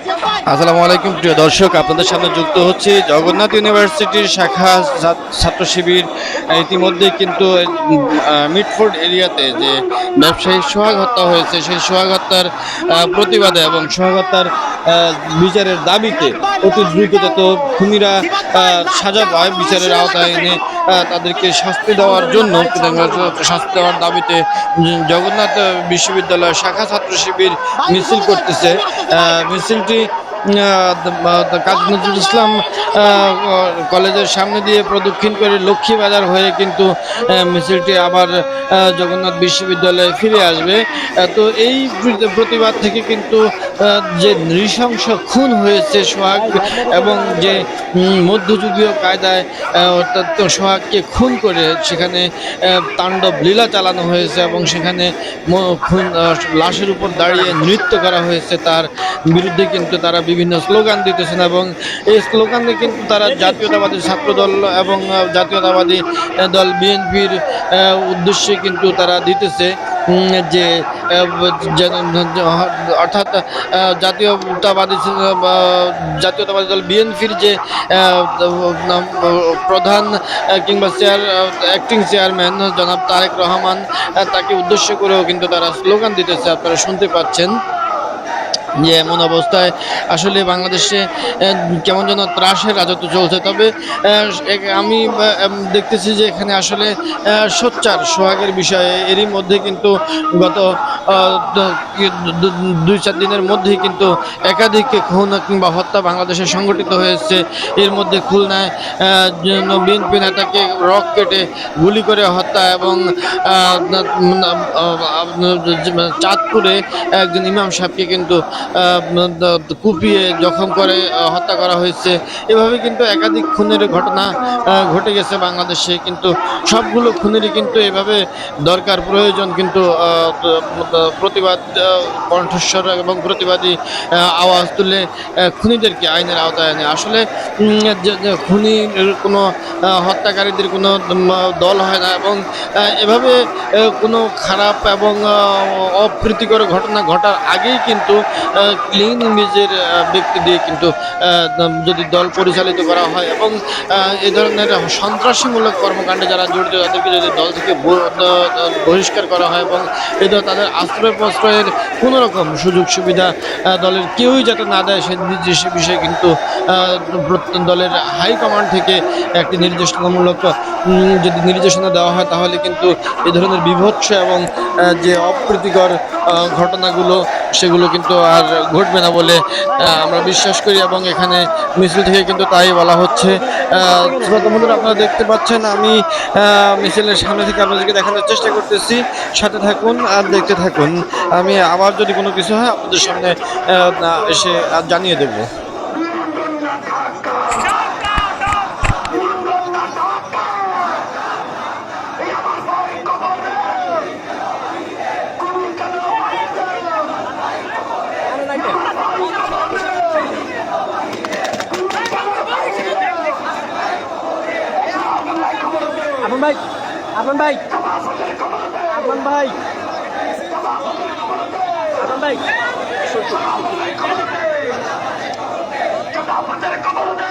আসসালামু আলাইকুম প্রিয় দর্শক। আপনাদের সামনে যুক্ত হচ্ছে জগন্নাথ ইউনিভার্সিটির শাখা ছাত্র শিবির। ইতিমধ্যে কিন্তু আহ, মিটফোর্ড এরিয়াতে যে ব্যবসায়ী সোহাগ হত্যা হয়েছে সেই সোহাগ হত্যার প্রতিবাদে এবং সোহাগ হত্যার বিচারের দাবিতে অতি দ্রুত যত খুনিরা সাজা পায় বিচারের আওতায় এনে তাদেরকে শাস্তি দেওয়ার জন্য শাস্তি দেওয়ার দাবিতে জগন্নাথ বিশ্ববিদ্যালয় শাখা ছাত্র শিবির মিছিল করতেছে। মিছিলটি কাজী নজরুল ইসলাম কলেজের সামনে দিয়ে প্রদক্ষিণ করে লক্ষ্মীবাজার হয়ে কিন্তু মিছিলটি আবার জগন্নাথ বিশ্ববিদ্যালয়ে ফিরে আসবে। তো এই প্রতিবাদ থেকে কিন্তু যে নৃশংস খুন হয়েছে সোহাগ এবং যে মধ্যযুগীয় কায়দায় অর্থাৎ সোহাগকে খুন করে সেখানে তাণ্ডব লীলা চালানো হয়েছে এবং সেখানে খুন লাশের উপর দাঁড়িয়ে নৃত্য করা হয়েছে তার বিরুদ্ধে কিন্তু তারা বিভিন্ন স্লোগান দিতেছেন এবং এই স্লোগানে কিন্তু তারা জাতীয়তাবাদী ছাত্র দল এবং জাতীয়তাবাদী দল বিএনপির উদ্দেশ্যে কিন্তু তারা দিতেছে। যে অর্থাৎ জাতীয়তাবাদী জাতীয়তাবাদী দল বিএনপির যে প্রধান কিংবা চেয়ার অ্যাক্টিং চেয়ারম্যান জনাব তারেক রহমান তাকে উদ্দেশ্য করেও কিন্তু তারা স্লোগান দিতেছে, আপনারা শুনতে পাচ্ছেন। যে এমন অবস্থায় আসলে বাংলাদেশে কেমন যেন ত্রাসের রাজত্ব চলছে। তবে আমি দেখতেছি যে এখানে আসলে সোচ্চার সোহাগের বিষয়ে। এরই মধ্যে কিন্তু গত দুই, চার দিনের মধ্যেই কিন্তু একাধিক খুন কিংবা হত্যা বাংলাদেশে সংগঠিত হয়েছে। এর মধ্যে খুলনায় বিএনপি নেতাকে রক কেটে গুলি করে হত্যা এবং চাঁদপুরে একজন ইমাম সাহেবকে কিন্তু কুপিয়ে জখম করে হত্যা করা হয়েছে। এভাবে কিন্তু একাধিক খুনের ঘটনা ঘটে গেছে বাংলাদেশে। কিন্তু সবগুলো খুনেরই কিন্তু এভাবে দরকার, প্রয়োজন কিন্তু প্রতিবাদ কণ্ঠস্বর এবং প্রতিবাদী আওয়াজ তুলে খুনিদেরকে আইনের আওতায় আনে। আসলে খুনির কোনো হত্যাকারীদের কোনো দল হয় না এবং এভাবে কোনো খারাপ এবং অপ্রীতিকর ঘটনা ঘটার আগেই কিন্তু ক্লিন ইমেজের ব্যক্তি দিয়ে কিন্তু যদি দল পরিচালিত করা হয় এবং এ ধরনের সন্ত্রাসীমূলক কর্মকাণ্ডে যারা জড়িত, তাদেরকে যদি দল থেকে বহিষ্কার করা হয় এবং ধর তাদের আশ্রয় প্রশ্রয়ের কোনো রকম সুযোগ সুবিধা দলের কেউই যাতে না দেয়, সে বিষয়ে কিন্তু দলের হাইকমান্ড থেকে একটি নির্দেশনামূলক যদি নির্দেশনা দেওয়া হয়, তাহলে কিন্তু এই ধরনের বিভৎস এবং যে অপ্রীতিকর ঘটনাগুলো, সেগুলো কিন্তু আর ঘটবে না বলে আমরা বিশ্বাস করি এবং এখানে মিছিল থেকে কিন্তু তাই বলা হচ্ছে। বন্ধুরা, আপনারা দেখতে পাচ্ছেন, আমি মিছিলের সামনে থেকে আপনাদেরকে দেখানোর চেষ্টা করতেছি। সাথে থাকুন আর দেখতে থাকুন। আমি আবার যদি কোনো কিছু হয়, আপনাদের সামনে এসে আর জানিয়ে দেবো। আপন ভাই আপন ভাই আপন ভাই আপন ভাই ভাই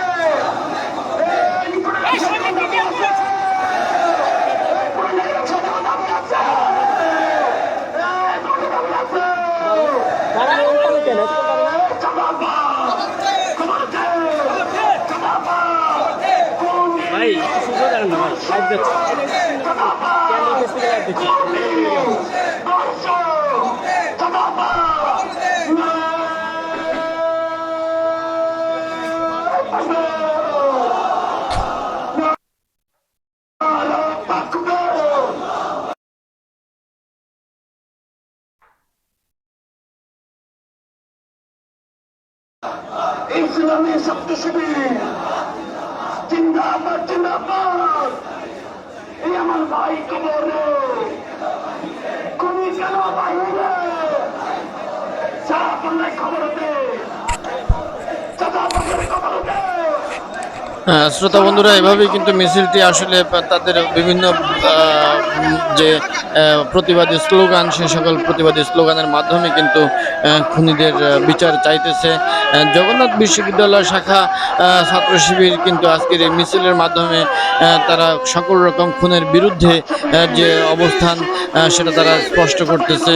দেন না লাইভ দেখছি লাইভ দেখছি ইসলামী শক্তি শিবির জিন্দাবাদ জিন্দাবাদ। এই আমার ভাই কবরে তুমি কেন বাহিরে? চা পাল্লায় খবর দে চাচা বাজারে খবর দে হ্যাঁ, শ্রোতা বন্ধুরা, এভাবেই কিন্তু মিছিলটি আসলে তাদের বিভিন্ন যে প্রতিবাদী স্লোগান, সে সকল প্রতিবাদী স্লোগানের মাধ্যমে কিন্তু খুনিদের বিচার চাইতেছে। জগন্নাথ বিশ্ববিদ্যালয় শাখা ছাত্র শিবির কিন্তু আজকের এই মিছিলের মাধ্যমে তারা সকল রকম খুনের বিরুদ্ধে যে অবস্থান সেটা তারা স্পষ্ট করতেছে।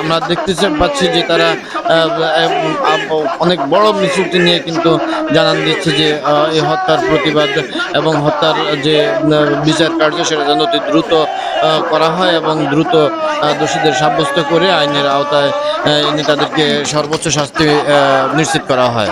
আমরা দেখতেছে পাচ্ছি যে তারা অনেক বড় মিছিলটি নিয়ে কিন্তু জানান দিচ্ছে যে এই হত্যার প্রতিবাদ এবং হত্যার যে বিচার কার্য সেটা যেন অতি দ্রুত করা হয় এবং দ্রুত দোষীদের সাব্যস্ত করে আইনের আওতায় তাদেরকে সর্বোচ্চ শাস্তি নিশ্চিত করা হয়।